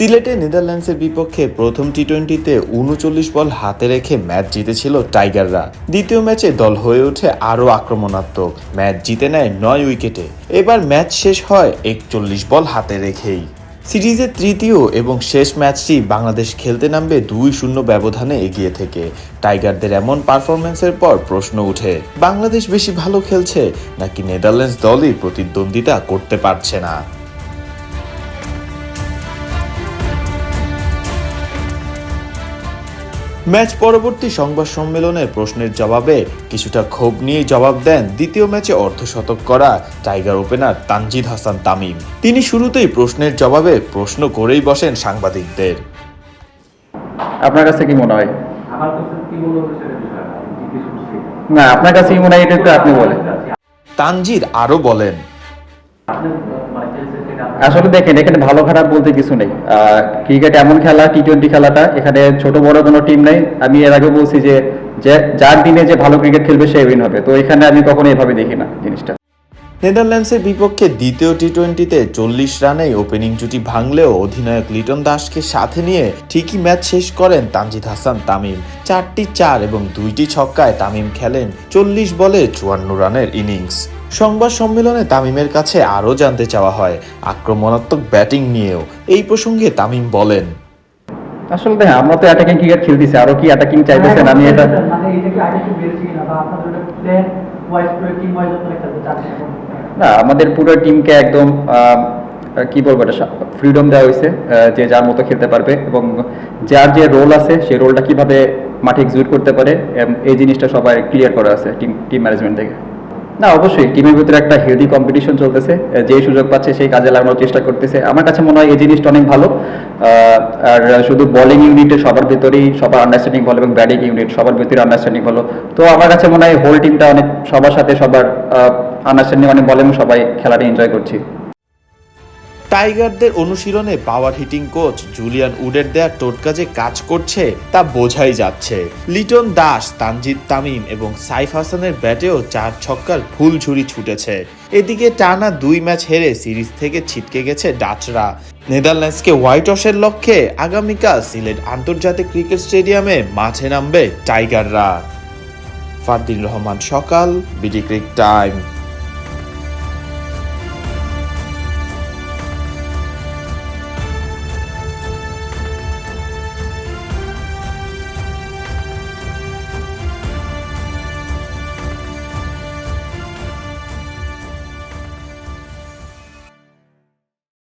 সিলেটে নেদারল্যান্ডসের বিপক্ষে প্রথম টি টোয়েন্টিতে উনচল্লিশ বল হাতে রেখে ম্যাচ জিতেছিল টাইগাররা। দ্বিতীয় ম্যাচে দল হয়ে ওঠে আরও আক্রমণাত্মক। ম্যাচ জিতে নেয় নয় উইকেটে। এবার ম্যাচ শেষ হয় একচল্লিশ বল হাতে রেখেই। সিরিজের তৃতীয় এবং শেষ ম্যাচটি বাংলাদেশ খেলতে নামবে দুই শূন্য ব্যবধানে এগিয়ে থেকে। টাইগারদের এমন পারফরমেন্সের পর প্রশ্ন উঠে, বাংলাদেশ বেশি ভালো খেলছে নাকি নেদারল্যান্ডস দলই প্রতিদ্বন্দ্বিতা করতে পারছে না? ম্যাচ পরবর্তী সংবাদ সম্মেলনে প্রশ্নের জবাবে কিছুটা ক্ষোভ নিয়ে জবাব দেন দ্বিতীয় ম্যাচে অর্ধশতক করা টাইগার ওপেনার তানজিদ হাসান তামিম। তিনি শুরুতেই প্রশ্নের জবাবে প্রশ্ন করেই বসেন সাংবাদিকদের। আপনার কাছে কি মনে হয়? আমার কাছে কি মনে হচ্ছে সেটা বিষয় না। আপনার কাছে কি মনে হয় এটা আপনি বলেন। তানজিদ আরও বলেন আপনি মানে খেলছেন সেটা আপনার- আসলে দেখেন, এখানে ভালো খারাপ বলতে কিছু নেই। ক্রিকেট এমন খেলা টি টোয়েন্টি খেলাটা, এখানে ছোট বড় কোনো টিম নেই। আমি এর আগে বলছি যে যার দিনে যে ভালো ক্রিকেট খেলবে, সে উইন হবে। তো এখানে আমি কখনো এভাবে দেখি না জিনিসটা। নেদারল্যান্ডসের বিপক্ষে দ্বিতীয় টি টোয়েন্টিতে চল্লিশ রানেই ওপেনিং জুটি ভাঙলেও অধিনায়ক লিটন দাসকে সাথে নিয়ে ঠিকই ম্যাচ শেষ করেন তানজিদ হাসান, তামিম। চারটি চার এবং দুইটি ছক্কায় তামিম খেলেন চল্লিশ বলে চুয়ান্ন রানের ইনিংস সংবাদ সম্মেলনে তামিমের কাছে আরও জানতে চাওয়া হয়। আক্রমণাত্মক ব্যাটিং নিয়েও। এই প্রসঙ্গে তামিম বলেন আসলে দেখেন আমরা তো অ্যাটাকিং ক্রিকেট খেলতেছি আরও কি অ্যাটাকিং চাইতেছেন? আমি এটা মানে খেলতে চাচ্ছেন এখন? না আমাদের পুরো টিমকে একদম আহ, কি বলব এটা ফ্রিডম দেওয়া হয়েছে যে যার মতো খেলতে পারবে এবং যার যে রোল আছে সেই রোলটা কীভাবে মাঠে এক্সিকিউট করতে পারে এই জিনিসটা সবাই ক্লিয়ার করা আছে টিম টিম ম্যানেজমেন্ট থেকে। না, অবশ্যই টিমের ভিতরে একটা হেলদি কম্পিটিশন চলতেছে যে সুযোগ পাচ্ছে সেই কাজে লাগানোর চেষ্টা করতেছে। আমার কাছে মনে হয় এই জিনিসটা অনেক ভালো। আর শুধু বোলিং ইউনিটে সবার ভিতরেই সবার আন্ডারস্ট্যান্ডিং ভালো এবং ব্যাটিং ইউনিট সবার ভিতরে আন্ডারস্ট্যান্ডিং ভালো। তো আমার কাছে মনে হয় হোল টিমটা অনেক, সবার সাথে সবার আন্ডারস্ট্যান্ডিং অনেক বলে এবং সবাই খেলাটা এনজয় করছি। টাইগারদের অনুশীলনে পাওয়ার হিটিং কোচ জুলিয়ান উডের দেয়া টোটকা যে কাজ করছে তা বোঝাই যাচ্ছে। লিটন দাস, তানজিদ তামিম এবং সাইফ হাসানের ব্যাটেও চার ছক্কার ফুল ঝুড়ি ছুটেছে। এদিকে টানা দুই ম্যাচ হেরে সিরিজ থেকে ছিটকে গেছে ডাচরা। নেদারল্যান্ডসকে হোয়াইট ওয়াশের লক্ষ্যে আগামীকাল সিলেট আন্তর্জাতিক ক্রিকেট স্টেডিয়ামে মাঠে নামবে টাইগাররা। ফারদিন রহমান সকাল, বিডি ক্রিক টাইম।